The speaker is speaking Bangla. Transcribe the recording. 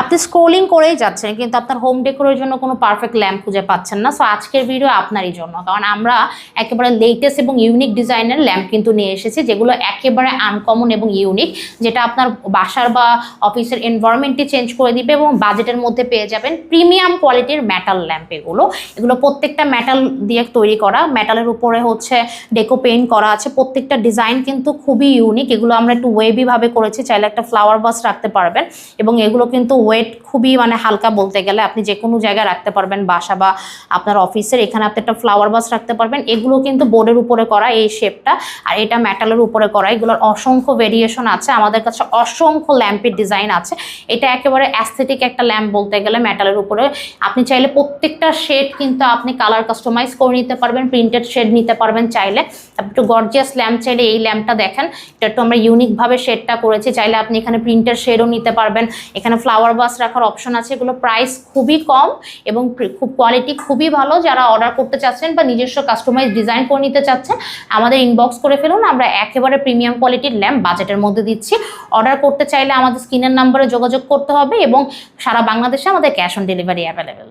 আপনি স্ক্রোলিং করেই যাচ্ছেন, কিন্তু আপনার হোম ডেকোরের জন্য কোনো পারফেক্ট ল্যাম্প খুঁজে পাচ্ছেন না। সো আজকের ভিডিও আপনারই জন্য। কারণ আমরা একেবারে লেটেস্ট এবং ইউনিক ডিজাইনের ল্যাম্প কিন্তু নিয়ে এসেছি, যেগুলো একেবারে আনকমন এবং ইউনিক যেটা আপনার বাসার বা অফিসের এনভায়রনমেন্টটি চেঞ্জ করে দিবে এবং বাজেটের মধ্যে পেয়ে যাবেন প্রিমিয়াম কোয়ালিটির মেটাল ল্যাম্প এগুলো। এগুলো প্রত্যেকটা মেটাল দিয়ে তৈরি করা। মেটালের উপরে হচ্ছে ডেকো পেইন্ট করা আছে। প্রত্যেকটা ডিজাইন কিন্তু খুবই ইউনিক এগুলো আমরা একটু ওয়েবি ভাবে করেছি, চাইলে একটা ফ্লাওয়ার বাস রাখতে পারবেন এবং এগুলো কিন্তু ওয়েট খুবই মানে হালকা বলতে গেলে আপনি যে কোনো জায়গায় রাখতে পারবেন, বাসা বা আপনার অফিসের এখানে আপনি একটা ফ্লাওয়ার বাস রাখতে পারবেন। এগুলো কিন্তু বোর্ডের উপরে করা এই শেপটা আর এটা মেটালের উপরে করা। এগুলোর অসংখ্য ভেরিয়েশন আছে। আমাদের কাছে অসংখ্য ল্যাম্পের ডিজাইন আছে। এটা একেবারে অ্যাস্থেটিক একটা ল্যাম্প বলতে গেলে মেটালের উপরে। আপনি চাইলে প্রত্যেকটা শেড কিন্তু আপনি কালার কাস্টমাইজ করে নিতে পারবেন প্রিন্টেড শেড নিতে পারবেন চাইলে। একটু গর্জিয়াস ল্যাম্প চাইলে এই ল্যাম্পটা দেখেন। এটা একটু আমরা ইউনিকভাবে শেডটা করেছি। চাইলে আপনি এখানে প্রিন্টের শেডও নিতে পারবেন। এখানে ফ্লাওয়ার বাস রাখার অপশন আছে, এগুলো প্রাইস খুবই কম এবং খুব কোয়ালিটি খুবই ভালো। যারা অর্ডার করতে চাচ্ছেন বা নিজস্ব কাস্টমাইজ ডিজাইন করে নিতে চাচ্ছেন, আমাদের ইনবক্স করে ফেলুন। আমরা একেবারে প্রিমিয়াম কোয়ালিটির ল্যাম্প বাজেটের মধ্যে দিচ্ছি। অর্ডার করতে চাইলে আমাদের স্ক্রিনের নাম্বারে যোগাযোগ করতে হবে এবং সারা বাংলাদেশে আমাদের ক্যাশ অন ডেলিভারি অ্যাভেলেবেল